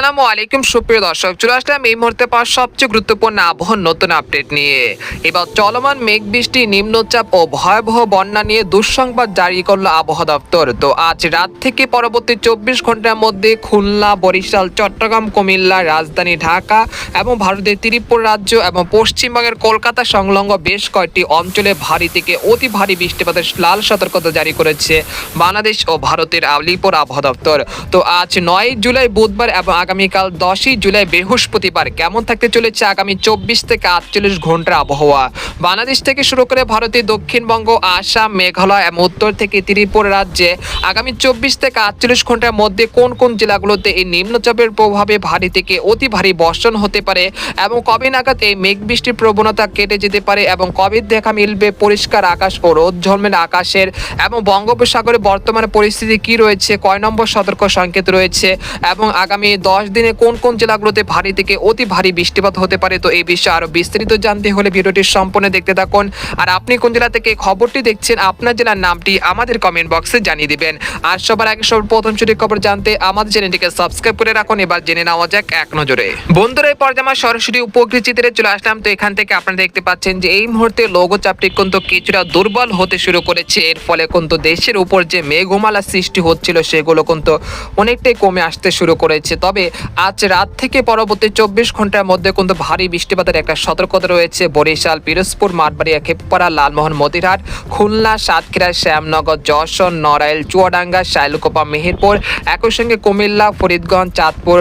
আসসালামু আলাইকুম, সুপ্রিয় দর্শক। চলে আসলাম এই মুহূর্তে পাওয়া সবচেয়ে গুরুত্বপূর্ণ আবহাওয়ার নতুন আপডেট নিয়ে। এবার চলমান মেঘ বৃষ্টি, নিম্নচাপ ও ভয়াবহ বন্যা নিয়ে দুঃসংবাদ জারি করল আবহাওয়া দপ্তর। তো আজ রাত থেকে পরবর্তী চব্বিশ ঘণ্টার মধ্যে খুলনা, বরিশাল, চট্টগ্রাম, কুমিল্লা, রাজধানী ঢাকা এবং ভারতের ত্রিপুর রাজ্য এবং পশ্চিমবঙ্গের কলকাতা সংলগ্ন বেশ কয়েকটি অঞ্চলে ভারী থেকে অতি ভারী বৃষ্টিপাতের লাল সতর্কতা জারি করেছে বাংলাদেশ ও ভারতের আলিপুর আবহাওয়া দপ্তর। তো আজ নয় জুলাই বুধবার এবং আগামীকাল দশই জুলাই বৃহস্পতিবার কেমন থাকতে চলেছে আগামী চব্বিশ থেকে আটচল্লিশ ঘণ্টার আবহাওয়া? বাংলাদেশ থেকে শুরু করে ভারতের দক্ষিণবঙ্গ, আসাম, মেঘালয় এবং উত্তর থেকে ত্রিপুরা রাজ্যে আগামী চব্বিশ থেকে আটচল্লিশ ঘণ্টার মধ্যে কোন কোন জেলাগুলোতে এই নিম্নচাপের প্রভাবে ভারী থেকে অতি ভারী বর্ষণ হতে পারে এবং কবে নাগাদ এই মেঘ বৃষ্টির প্রবণতা কেটে যেতে পারে এবং কবে দেখা মিলবে পরিষ্কার আকাশ ও রোদ ঝলমেল আকাশের এবং বঙ্গোপসাগরে বর্তমানে পরিস্থিতি কি রয়েছে, কয় নম্বর সতর্ক সংকেত রয়েছে এবং আগামী দশ দিনে কোন কোন জেলাগুলোতে ভারী থেকে অতি ভারী বৃষ্টিপাত হতে পারে, তো এই বিষয়ে আরও বিস্তারিত জানতে হলে ভিডিওটি সম্পূর্ণ দেখতে থাকুন। আর আপনি কোন জেলা থেকে খবরটি দেখছেন, আপনার জেলার নামটি আমাদের কমেন্ট বক্সে জানিয়ে দিবেন। আর সবার আগে সব প্রথম ছুটির খবর জানতে আমাদের চ্যানেলটিকে সাবস্ক্রাইব করে রাখুন, এবার জেনে নেওয়া যাক এক নজরে। বন্ধুরা, এই পর্যায়ে আমরা সরাসরি উপকৃত চিত্রে চলে আসলাম, তো এখান থেকে আপনারা দেখতে পাচ্ছেন যে এই মুহূর্তে লঘুচাপটি কিন্তু কিছুটা দুর্বল হতে শুরু করেছে। এর ফলে কিন্তু দেশের উপর যে মেঘমালা সৃষ্টি হচ্ছিল, সেগুলো কিন্তু অনেকটাই কমে আসতে শুরু করেছে। তবে আজ রাত থেকে পরবর্তী চব্বিশ ঘণ্টার মধ্যে কিন্তু ভারী বৃষ্টিপাতের একটা সতর্কতা রয়েছে। বরিশাল, পিরোজপুর মাঠবাড়িয়া খেপপাড়া, লালমোহন, মতিরহাট, খুলনা, সাতক্ষীরা, শ্যামনগর, যশোর, নড়াইল, চুয়াডাঙ্গা, শাইলকোপা, মেহেরপুর, একই সঙ্গে কুমিল্লা, ফরিদগঞ্জ, চাঁদপুর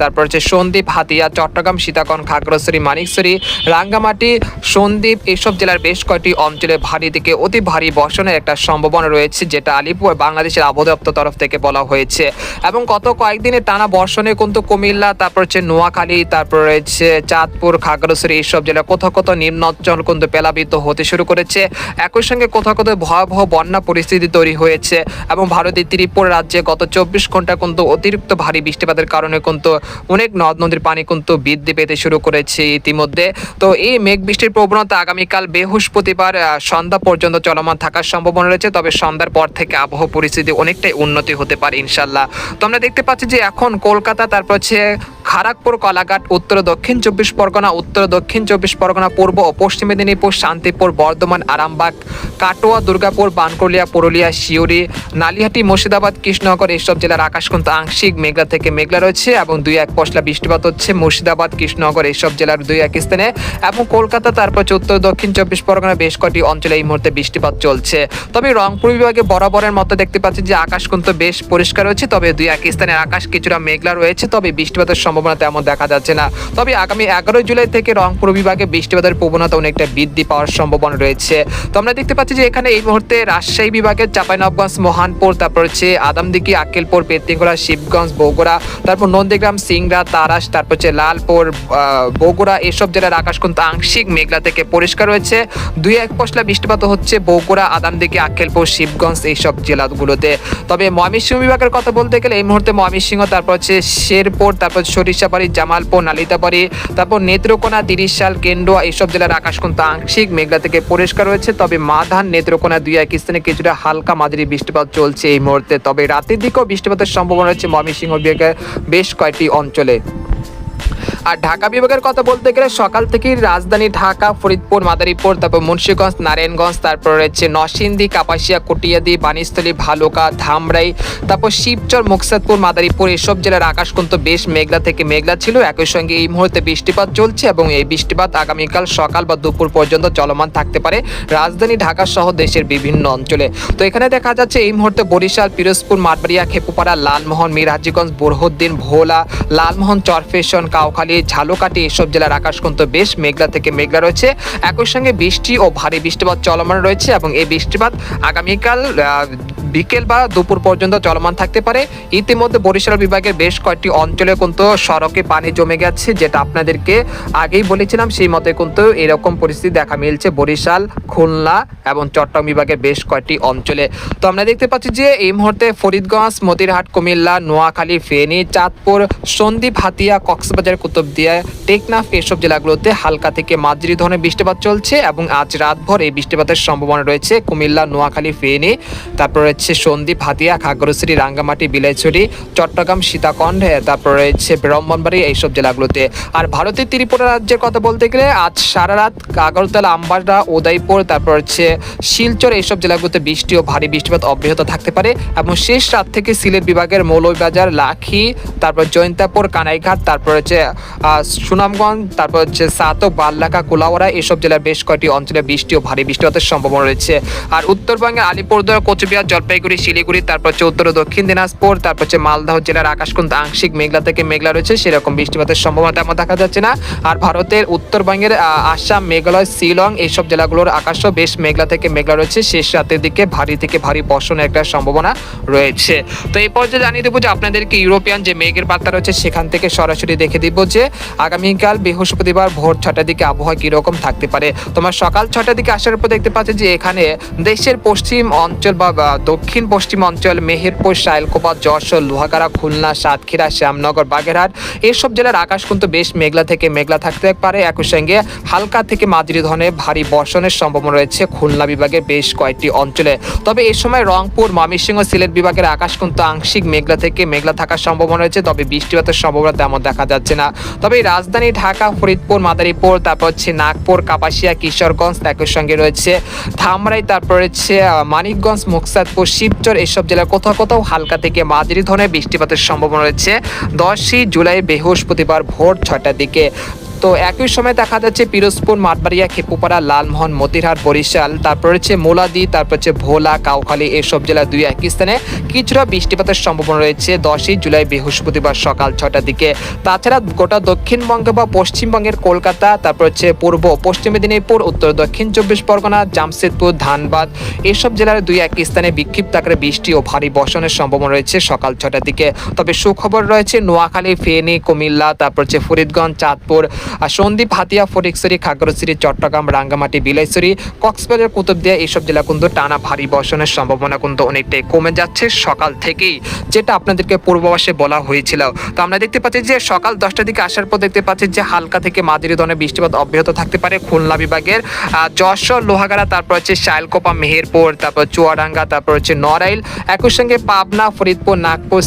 তারপর হচ্ছে সন্দ্বীপ, হাতিয়া, চট্টগ্রাম, সীতাকন, খাগড়াছড়ি, মানিকছড়ি, রাঙ্গামাটি, সন্দ্বীপ এসব জেলার বেশ কয়েকটি অঞ্চলে ভারী থেকে অতি ভারী বর্ষণের একটা সম্ভাবনা রয়েছে, যেটা আলিপুর বাংলাদেশের আবহাওয়া দপ্তর তরফ থেকে বলা হয়েছে। এবং গত কয়েকদিনে টানা বর্ষণে কিন্তু কুমিল্লা, তারপর হচ্ছে নোয়াখালী, তারপর রয়েছে চাঁদপুর, খাগড়াছড়ি, এইসব জেলা কোথাও কোথাও নিম্ন অঞ্চল কিন্তু প্লাবিত হতে শুরু করেছে। একই সঙ্গে কোথাও কোথাও ভয়াবহ বন্যা পরিস্থিতি তৈরি হয়েছে এবং ভারতের ত্রিপুরা রাজ্যে গত চব্বিশ ঘণ্টা কিন্তু অতিরিক্ত ভারী বৃষ্টিপাতের কারণে কিন্তু অনেক নদ নদীর পানি কিন্তু বৃদ্ধি পেতে শুরু করেছে ইতিমধ্যে। তো এই মেঘ বৃষ্টির প্রবণতা আগামীকাল বৃহস্পতিবার সন্ধ্যা পর্যন্ত চলমান থাকার সম্ভাবনা রয়েছে, তবে সন্ধ্যার পর থেকে আবহাওয়া পরিস্থিতি অনেকটাই উন্নতি হতে পারে ইনশাল্লাহ। তো আমরা দেখতে পাচ্ছি যে এখন কলকাতা তারপর হচ্ছে খড়গপুর কলাঘাট, উত্তর, দক্ষিণ চব্বিশ পরগনা, উত্তর, দক্ষিণ চব্বিশ পরগনা, পূর্ব ও পশ্চিম মেদিনীপুর, শান্তিপুর, বর্ধমান, আরামবাগ, কাটোয়া, দুর্গাপুর বানকুলিয়া পুরুলিয়া শিউরি নালিহাটি, মুর্শিদাবাদ, কৃষ্ণনগর, এইসব জেলার আকাশ কিন্তু আংশিক মেঘলা থেকে মেঘলা রয়েছে এবং দুই এক পশলা বৃষ্টিপাত হচ্ছে মুর্শিদাবাদ, কৃষ্ণনগর, এইসব জেলার দুই এক স্থানে এবং কলকাতা, তারপর উত্তর, দক্ষিণ চব্বিশ পরগনা, বেশ কটি অঞ্চলে এই মুহূর্তে বৃষ্টিপাত চলছে। তবে রংপুর বিভাগে বরাবরের মতো দেখতে পাচ্ছি যে আকাশ কিন্তু বেশ পরিষ্কার রয়েছে, তবে দুই এক স্থানের আকাশ কিছুটা মেঘলা রয়েছে, তবে বৃষ্টিপাতের সম্ভাবনা তেমন দেখা যাচ্ছে না। তবে আগামী এগারোই জুলাই থেকে রংপুর বিভাগে বৃষ্টিপাতের প্রবণতা অনেকটা বৃদ্ধি পাওয়ার সম্ভাবনা রয়েছে। তো আমরা দেখতে পাচ্ছি যে এখানে এই মুহূর্তে রাজশাহী বিভাগের চাঁপাইনবগঞ্জ মহানপুর, তারপর হচ্ছে আদামদিঘি, আক্কেলপুর পেত্তিগোড়া শিবগঞ্জ, বগুড়া, তারপর নন্দীগ্রাম, সিংড়া, তারাস, তারপর হচ্ছে লালপুর বগুড়া এসব জেলার আকাশ কিন্তু আংশিক মেঘলা থেকে পরিষ্কার রয়েছে। দুই এক পশলা বৃষ্টিপাত হচ্ছে বগুড়া, আদামদিঘি, আক্কেলপুর, শিবগঞ্জ এইসব জেলাগুলোতে। তবে ময়মনসিংহ বিভাগের কথা বলতে গেলে এই মুহূর্তে ময়মনসিংহ, তারপর হচ্ছে শেরপুর, তারপর সরিষাবাড়ি জামালপুর, নালিতাবাড়ি, তারপর নেত্রকোনা, তিরিশাল কেন্দ্রোয়া এইসব জেলার আকাশ কিন্তু আংশিক মেঘলা থেকে পরিষ্কার রয়েছে। তবে মাধান, নেত্রকোনা দুই এক স্থানে কিছুটা হালকা মাঝারি বৃষ্টিপাত চলছে এই মুহূর্তে। তবে রাতের দিকেও বৃষ্টিপাতের সম্ভাবনা রয়েছে ময়মনসিংহ বিভাগের বেশ কয়েকটি অঞ্চলে। আর ঢাকা বিভাগের কথা বলতে গেলে সকাল থেকেই রাজধানী ঢাকা, ফরিদপুর, মাদারীপুর, তারপর মুন্সীগঞ্জ, নারায়ণগঞ্জ, তারপর রয়েছে নরসিংদী, কাপাসিয়া, কটিয়াদি বানিস্থলী ভালুকা, ধামরাই, তারপর শিবচর, মুকসাদপুর, মাদারীপুর এসব জেলার আকাশ কিন্তু বেশ মেঘলা থেকে মেঘলা ছিল। একই সঙ্গে এই মুহূর্তে বৃষ্টিপাত চলছে এবং এই বৃষ্টিপাত আগামীকাল সকাল বা দুপুর পর্যন্ত চলমান থাকতে পারে রাজধানী ঢাকা সহ দেশের বিভিন্ন অঞ্চলে। তো এখানে দেখা যাচ্ছে এই মুহূর্তে বরিশাল, পিরোজপুর, মাঠবাড়িয়া, খেপুপাড়া, লালমোহন, মিরহাজিগঞ্জ, বোরহদ্দিন, ভোলা, লালমোহন চরফেশন কাউখালী ঝালকাটি এসব জেলার আকাশ কিন্তু বেশ মেঘলা থেকে মেঘলা রয়েছে। একই সঙ্গে বৃষ্টি ও ভারী বৃষ্টিপাত চলমান রয়েছে এবং এই বৃষ্টিপাত আগামীকাল বিকেল বা দুপুর পর্যন্ত চলমান থাকতে পারে। ইতিমধ্যে বরিশাল বিভাগের বেশ কয়েকটি অঞ্চলে কিন্তু সড়কে পানি জমে গেছে, যেটা আপনাদেরকে আগেই বলেছিলাম, সেই মতে কিন্তু এরকম পরিস্থিতি দেখা মিলছে বরিশাল, খুলনা এবং চট্টগ্রাম বিভাগের বেশ কয়েকটি অঞ্চলে। তো আমরা দেখতে পাচ্ছি যে এই মুহূর্তে ফরিদগঞ্জ, মতিরহাট, কুমিল্লা, নোয়াখালী, ফেনী, চাঁদপুর, সন্দ্বীপ, হাতিয়া, কক্সবাজার, কুতুবদিয়া, টেকনাফ এসব জেলাগুলোতে হালকা থেকে মাঝারি ধরনের বৃষ্টিপাত চলছে এবং আজ রাতভর এই বৃষ্টিপাতের সম্ভাবনা রয়েছে। কুমিল্লা, নোয়াখালী, ফেনী, তারপর রয়েছে সন্দ্বীপ হাতিয়া খাগড়াছড়ি, রাঙ্গামাটি বিলাইছড়ি চট্টগ্রাম, সীতাকণ্ড, তারপর রয়েছে ব্রহ্মণবাড়ি এইসব জেলাগুলোতে। আর ভারতের ত্রিপুরা রাজ্যের কথা বলতে গেলে আজ সারা রাত আগরতলা আমবাসা উদয়পুর, তারপর হচ্ছে শিলচর এইসব জেলাগুলোতে বৃষ্টি ও ভারী বৃষ্টিপাত অব্যাহত থাকতে পারে এবং শেষ রাত থেকে সিলেট বিভাগের মৌলভীবাজার, লাখি, তারপর জৈন্তাপুর, কানাইঘাট, তারপর হচ্ছে সুনামগঞ্জ, তারপর হচ্ছে সাতক বাল্লাকা কুলাওয়ারা এসব জেলার বেশ কয়েকটি অঞ্চলে বৃষ্টি ও ভারী বৃষ্টিপাতের সম্ভাবনা রয়েছে। আর উত্তরবঙ্গের আলিপুরদুয়ার, কোচবিহার জলপাইগুড়ি, শিলিগুড়ি, তারপর হচ্ছে উত্তর দক্ষিণ দিনাজপুর, তারপর হচ্ছে মালদহ জেলার আকাশ কিন্তু আংশিক মেঘলা থেকে মেঘলা রয়েছে, সেরকম বৃষ্টিপাতের সম্ভাবনা তেমন দেখা যাচ্ছে না। আর ভারতের উত্তরবঙ্গের আসাম, মেঘালয়, শিলং এইসব জেলাগুলোর আকাশও বেশ মেঘলা থেকে মেঘলা রয়েছে, শেষ রাতের দিকে ভারী থেকে ভারী বর্ষণের একটা সম্ভাবনা রয়েছে। তো এই পর্যায়ে জানিয়ে দেবো যে আপনাদেরকে ইউরোপিয়ান যে মেঘের বার্তা রয়েছে, সেখান থেকে সরাসরি দেখে দিব যে আগামীকাল বৃহস্পতিবার ভোর ছটার দিকে আবহাওয়া কীরকম থাকতে পারে। তোমার সকাল ছটার দিকে আসার পর দেখতে পাচ্ছি যে এখানে দেশের পশ্চিম অঞ্চল বা দক্ষিণ পশ্চিম অঞ্চল মেহেরপুর সাইলকোপা যশোর লোহাগাড়া খুলনা সাতক্ষীরা শ্যামনগর বাগেরহাট এইসব জেলার আকাশ কিন্তু বেশ মেঘলা থেকে মেঘলা থাকতে পারে। একই সঙ্গে হালকা থেকে মাঝারি ধরনের ভারী বর্ষণের সম্ভাবনা রয়েছে খুলনা বিভাগের বেশ কয়েকটি অঞ্চলে। তবে এই সময় রংপুর ময়মনসিংহ সিলেট বিভাগের আকাশ কিন্তু আংশিক মেঘলা থেকে মেঘলা থাকার সম্ভাবনা রয়েছে তবে বৃষ্টিপাতের সম্ভাবনা তেমন দেখা যাচ্ছে না। তবে রাজধানী ঢাকা ফরিদপুর মাদারীপুর তারপর হচ্ছে নাগপুর কাপাসিয়া কিশোরগঞ্জ একই সঙ্গে রয়েছে। ধামরাই তারপর আহ, মানিকগঞ্জ মুকসাদপুর শিবচর এসব জেলার কোথাও কোথাও হালকা থেকে মাঝারি ধরনের বৃষ্টিপাতের সম্ভাবনা রয়েছে। দশই জুলাই বৃহস্পতিবার ভোর ছটার দিকে। তো একই সময় দেখা যাচ্ছে পিরোজপুর, মাঠবাড়িয়া, খেপুপাড়া, লালমোহন, মতিরহাট, বরিশাল, তারপর হচ্ছে মোলাদি, তারপর হচ্ছে ভোলা, কাউখালী, এসব জেলা দুই একই স্থানে কিছুটা বৃষ্টিপাতের সম্ভাবনা রয়েছে। দশই জুলাই বৃহস্পতিবার সকাল ছটার দিকে। তাছাড়া গোটা দক্ষিণবঙ্গে বা পশ্চিমবঙ্গের কলকাতা, তারপর হচ্ছে পূর্ব, পশ্চিম মেদিনীপুর, উত্তর, দক্ষিণ চব্বিশ পরগনা, জামশেদপুর, ধানবাদ, এসব জেলার দুই এক স্থানে বিক্ষিপ্ত আকারে বৃষ্টি ও ভারী বর্ষণের সম্ভাবনা রয়েছে সকাল ছটার দিকে। তবে সুখবর রয়েছে, নোয়াখালী, ফেনী, কুমিল্লা, তারপর হচ্ছে ফরিদগঞ্জ, চাঁদপুর আর সন্দ্বীপ হাতিয়া ফটিকছড়ি, খাগড়াছড়ি, চট্টগ্রাম, রাঙ্গামাটি, বিলাইছড়ি, কক্সবাজার, কুতুবদিয়া এইসব জেলা কিন্তু টানা ভারী বর্ষণের সম্ভাবনা কিন্তু অনেকটাই কমে যাচ্ছে সকাল থেকেই, যেটা আপনাদেরকে পূর্বাভাসে বলা হয়েছিল। তো আমরা দেখতে পাচ্ছি যে সকাল দশটার দিকে আসার পর দেখতে পাচ্ছি যে হালকা থেকে মাঝারি ধরনের বৃষ্টিপাত অব্যাহত থাকতে পারে খুলনা বিভাগের যশোর, লোহাগাড়া, তারপর হচ্ছে শাইলকোপা, মেহেরপুর, তারপর চুয়াডাঙ্গা, তারপর হচ্ছে নড়াইল, একই সঙ্গে পাবনা, ফরিদপুর, নাগপুর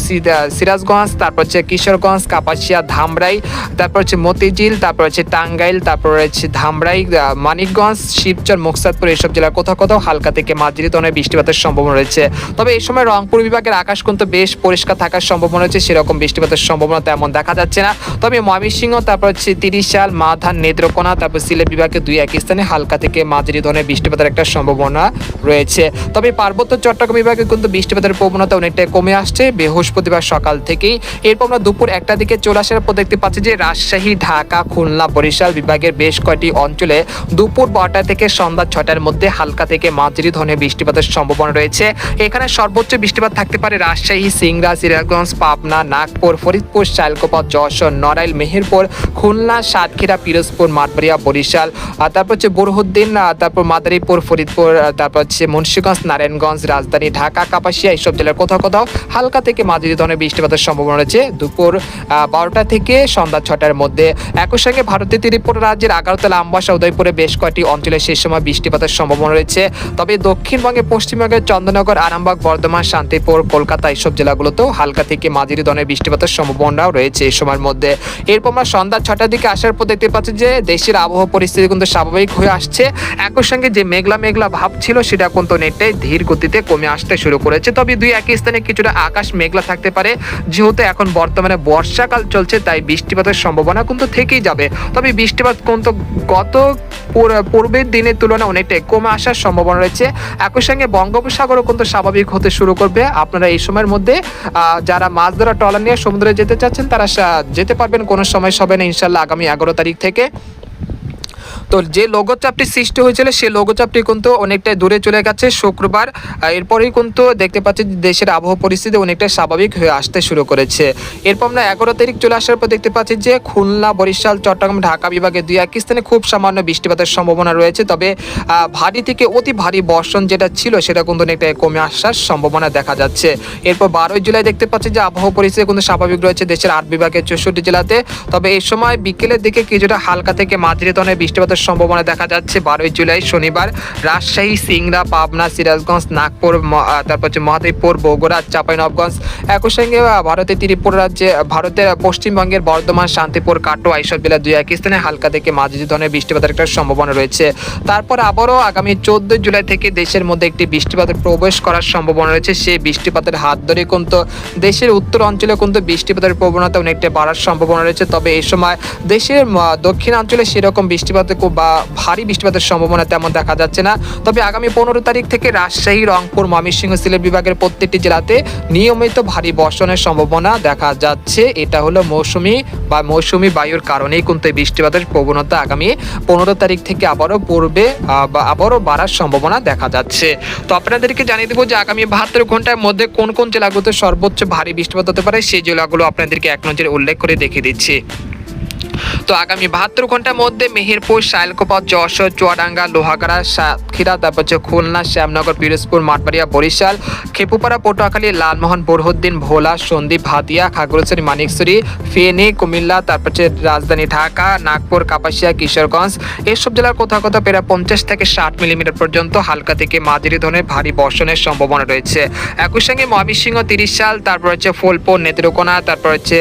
সিরাজগঞ্জ, তারপর হচ্ছে কিশোরগঞ্জ, কাপাসিয়া, ধামরাই, তারপর হচ্ছে মতিঝিল, তারপর হচ্ছে টাঙ্গাইল, তারপর হচ্ছে ধামরাই মানিকগঞ্জ, শিবচর, মুকসাদপুর এইসব জেলার কোথাও কোথাও হালকা থেকে মাঝারি ধরনের বৃষ্টিপাতের সম্ভাবনা রয়েছে। তবে এই সময় রংপুর বিভাগের আকাশ কিন্তু বেশ পরিষ্কার থাকার সম্ভাবনা রয়েছে, সেরকম বৃষ্টিপাতের সম্ভাবনা তেমন দেখা যাচ্ছে না। তবে ময়মনসিংহ, তারপর হচ্ছে তিরিশাল মাধান নেত্রকোনা, তারপর সিলেট বিভাগে দুই এক স্থানে হালকা থেকে মাঝারি ধরনের বৃষ্টিপাতের একটা সম্ভাবনা রয়েছে। তবে পার্বত্য চট্টগ্রাম বিভাগে কিন্তু বৃষ্টিপাতের প্রবণতা অনেকটাই কমে আসছে, বৃহস্পতিবার সকাল থেকেই। এরপর আমরা দুপুর একটা দিকে চলে আসার পর দেখতে পাচ্ছি যে রাজশাহী, ঢাকা খুলনা বরিশাল বিভাগের বেশ কয়েকটি অঞ্চলে দুপুর বারোটা থেকে সন্ধ্যা ছটার মধ্যে হালকা থেকে মাঝারি ধরনের বৃষ্টিপাতের সম্ভাবনা রয়েছে। এখানে সর্বোচ্চ বৃষ্টিপাত থাকতে পারে রাজশাহী, সিংড়া, সিরাজগঞ্জ, পাবনা, নাগপুর, ফরিদপুর শাইলকোপা যশোর, নড়াইল, মেহেরপুর, খুলনা, সাতক্ষীরা, পিরোজপুর, মাঠবাড়িয়া, বরিশাল তারপর হচ্ছে বুরহুদ্দিন তারপর মাদারীপুর, ফরিদপুর তারপর হচ্ছে মুন্সীগঞ্জ, নারায়ণগঞ্জ, রাজধানী, ঢাকা, কাপাসিয়া এইসব জেলার কোথাও কোথাও হালকা থেকে মাঝারি ধরনের বৃষ্টিপাতের সম্ভাবনা রয়েছে। দুপুর বারোটা থেকে সন্ধ্যা ছটার মধ্যে। একই সঙ্গে ভারতের ত্রিপুরা রাজ্যের আগারতলা আমবাসা উদয়পুরে বেশ কয়েকটি অঞ্চলে সেই সময় বৃষ্টিপাতের সম্ভাবনা রয়েছে। তবে দক্ষিণবঙ্গে পশ্চিমবঙ্গের চন্দ্রনগর, আরামবাগ, বর্ধমান, শান্তিপুর, কলকাতা এইসব জেলাগুলোতেও হালকা থেকে মাঝারি ধরনের বৃষ্টিপাতের সম্ভাবনাও রয়েছে এই সময়ের মধ্যে। এরপর আমরা সন্ধ্যা ছটার দিকে আসার পর দেখতে পাচ্ছি যে দেশের আবহাওয়া পরিস্থিতি কিন্তু স্বাভাবিক হয়ে আসছে। একই সঙ্গে যে মেঘলা মেঘলা ভাব ছিল সেটা কিন্তু অনেকটাই ধীর গতিতে কমে আসতে শুরু করেছে। তবে দুই একই স্থানে কিছুটা আকাশ মেঘলা থাকতে পারে। যেহেতু এখন বর্তমানে বর্ষাকাল চলছে, তাই বৃষ্টিপাতের সম্ভাবনা কিন্তু থেকেই যাবে। তবে বৃষ্টিপাত কিন্তু গত পুর- পূর্বের দিনের তুলনায় অনেকটাই কমে আসার সম্ভাবনা রয়েছে। একই সঙ্গে বঙ্গোপসাগরও কিন্তু স্বাভাবিক হতে শুরু করবে। আপনারা এই সময়ের মধ্যে যারা মাছ ধরা ট্রলার নিয়ে সমুদ্রে যেতে চাচ্ছেন, তারা যেতে পারবেন। কোনো সময় সবে না, ইনশাল্লাহ আগামী এগারো তারিখ থেকে। তো যে লঘুচাপটি সৃষ্টি হয়েছিল, সেই লঘুচাপটি কিন্তু অনেকটাই দূরে চলে গেছে। শুক্রবার এরপরেই কিন্তু দেখতে পাচ্ছি দেশের আবহাওয়া পরিস্থিতি অনেকটাই স্বাভাবিক হয়ে আসতে শুরু করেছে। এরপর আমরা এগারো তারিখ চলে আসার পর দেখতে পাচ্ছি যে খুলনা, বরিশাল, চট্টগ্রাম, ঢাকা বিভাগে দুই এক স্থানে খুব সামান্য বৃষ্টিপাতের সম্ভাবনা রয়েছে। তবে ভারী থেকে অতি ভারী বর্ষণ যেটা ছিল, সেটা কিন্তু অনেকটাই কমে আসার সম্ভাবনা দেখা যাচ্ছে। এরপর বারোই জুলাই দেখতে পাচ্ছি যে আবহাওয়া পরিস্থিতি কিন্তু স্বাভাবিক রয়েছে দেশের আট বিভাগের চৌষট্টি জেলাতে। তবে এই সময় বিকেলের দিকে কিছুটা হালকা থেকে মাঝারি ধরনের বৃষ্টিপাতের সম্ভাবনা দেখা যাচ্ছে বারোই জুলাই শনিবার। রাজশাহী, সিংড়া, পাবনা, সিরাজগঞ্জ, নাগপুর তারপর হচ্ছে মহাদেবপুর, বগুড়া চাঁপাইনবগঞ্জ একই সঙ্গে ভারতের ত্রিপুরা রাজ্যে, ভারতের পশ্চিমবঙ্গের বর্ধমান, শান্তিপুর, কাটোয়া এইসব জেলা দুই এক স্থানে হালকা থেকে মাঝারি ধরনের বৃষ্টিপাতের একটা সম্ভাবনা রয়েছে। তারপর আবারও আগামী চোদ্দ জুলাই থেকে দেশের মধ্যে একটি বৃষ্টিপাতের প্রবেশ করার সম্ভাবনা রয়েছে। সেই বৃষ্টিপাতের হাত ধরে কিন্তু দেশের উত্তর অঞ্চলে কিন্তু বৃষ্টিপাতের প্রবণতা অনেকটা বাড়ার সম্ভাবনা রয়েছে। তবে এই সময় দেশের দক্ষিণাঞ্চলে সেরকম বৃষ্টিপাতের খুব বা ভারী বৃষ্টিপাতের সম্ভাবনা তেমন দেখা যাচ্ছে না। তবে আগামী পনেরো তারিখ থেকে রাজশাহী, রংপুর, ময়মনসিংহ, সিলেট বিভাগের প্রত্যেকটি জেলাতে নিয়মিত ভারী বর্ষণের সম্ভাবনা দেখা যাচ্ছে। এটা হলো মৌসুমি বা মৌসুমি বায়ুর কারণেই কিন্তু এই বৃষ্টিপাতের প্রবণতা আগামী পনেরো তারিখ থেকে আবারও পূর্বে বা আবারও বাড়ার সম্ভাবনা দেখা যাচ্ছে। তো আপনাদেরকে জানিয়ে দেবো যে আগামী বাহাত্তর ঘণ্টার মধ্যে কোন কোন জেলাগুলোতে সর্বোচ্চ ভারী বৃষ্টিপাত হতে পারে, সেই জেলাগুলো আপনাদেরকে এক নজরে উল্লেখ করে দেখিয়ে দিচ্ছি। তো আগামী বাহাত্তর ঘণ্টার মধ্যে মেহেরপুর শাইলকোপা যশোর, চুয়াডাঙ্গা, লোহাগাড়া, সাতক্ষীরা, তারপর হচ্ছে খুলনা, শ্যামনগর, পিরোজপুর, মাঠবাড়িয়া, বরিশাল, খেপুপাড়া, পটুয়াখালী, লালমোহন, বোরহদ্দিন, ভোলা সন্দীপ হাতিয়া খাগড়াছড়ি, মানিকছড়ি, ফেনী, কুমিল্লা, তারপর হচ্ছে রাজধানী ঢাকা, নাগপুর, কাপাসিয়া, কিশোরগঞ্জ, এসব জেলার কোথাও কোথাও প্রায় পঞ্চাশ থেকে ষাট মিলিমিটার পর্যন্ত হালকা থেকে মাঝারি ধরনের ভারী বর্ষণের সম্ভাবনা রয়েছে। একই সঙ্গে ময়মনসিংহ তিরিশ সাল, তারপর হচ্ছে ফুলপুর, নেত্রকোনা, তারপর হচ্ছে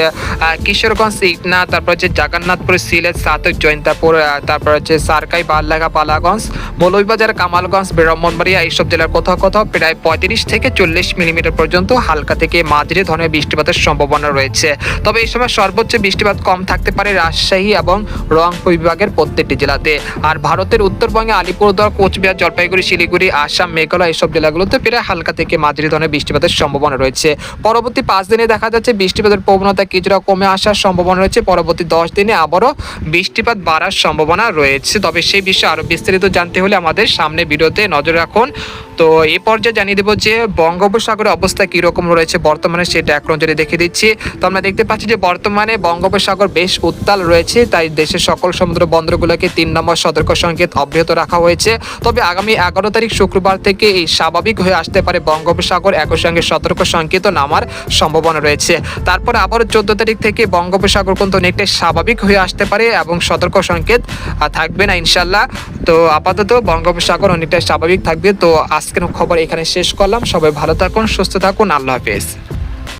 কিশোরগঞ্জ ইটনা তারপর হচ্ছে জাগান্নাথপুর সিলেট সাতক জৈন্তাপুর আহ, তারপর হচ্ছে সারকাই বাল্লাগা পালাগঞ্জ মৌলভীবাজার কামালগঞ্জ ব্রাহ্মণবাড়িয়া এইসব জেলার কোথাও কোথাও প্রায় পঁয়ত্রিশ থেকে চল্লিশ মিলিমিটার পর্যন্ত হালকা থেকে মাঝারি ধরনের বৃষ্টিপাতের সম্ভাবনা রয়েছে। তবে এই সময় সর্বোচ্চ বৃষ্টিপাত কম থাকতে পারে রাজশাহী এবং রংপুর বিভাগের প্রত্যেকটি জেলাতে। আর ভারতের উত্তরবঙ্গে আলিপুরদুয়ার কোচবিহার জলপাইগুড়ি শিলিগুড়ি আসাম মেঘালয় এইসব জেলাগুলোতে প্রায় হালকা থেকে মাঝারি ধরনের বৃষ্টিপাতের সম্ভাবনা রয়েছে। পরবর্তী পাঁচ দিনে দেখা যাচ্ছে বৃষ্টিপাতের প্রবণতা কিছুটা কমে আসার সম্ভাবনা রয়েছে। পরবর্তী দশ দিনে আবারও বৃষ্টিপাত বাড়ার সম্ভাবনা রয়েছে। তবে সেই বিষয়ে আরও বিস্তারিত জানতে হলে আমাদের সামনে ভিডিওতে নজর রাখুন। তো এই পর্যায়ে জানিয়ে দেবো যে বঙ্গোপসাগরের অবস্থা কীরকম রয়েছে। বর্তমানে সেটা এক নজরে দেখে দিচ্ছি, তো আমরা দেখতে পাচ্ছি যে বর্তমানে বঙ্গোপসাগর বেশ উত্তাল রয়েছে, তাই দেশের সকল সমুদ্র বন্দরগুলোকে তিন নম্বর সতর্ক সংকেত অব্যাহত রাখা হয়েছে। তবে আগামী এগারো তারিখ শুক্রবার থেকে এই স্বাভাবিক হয়ে আসতে পারে বঙ্গোপসাগর, একই সঙ্গে সতর্ক সংকেত নামার সম্ভাবনা রয়েছে। তারপর আবার চোদ্দ তারিখ থেকে বঙ্গোপসাগর কিন্তু অনেকটাই স্বাভাবিক হয়ে আসতে পারে এবং সতর্ক সংকেত থাকবে না ইনশাল্লাহ তো আপাতত বঙ্গোপসাগর অনেকটাই স্বাভাবিক থাকবে। তো আজকের খবর এখানে শেষ করলাম। সবাই ভালো থাকুন সুস্থ থাকুন। আল্লাহ হাফেজ।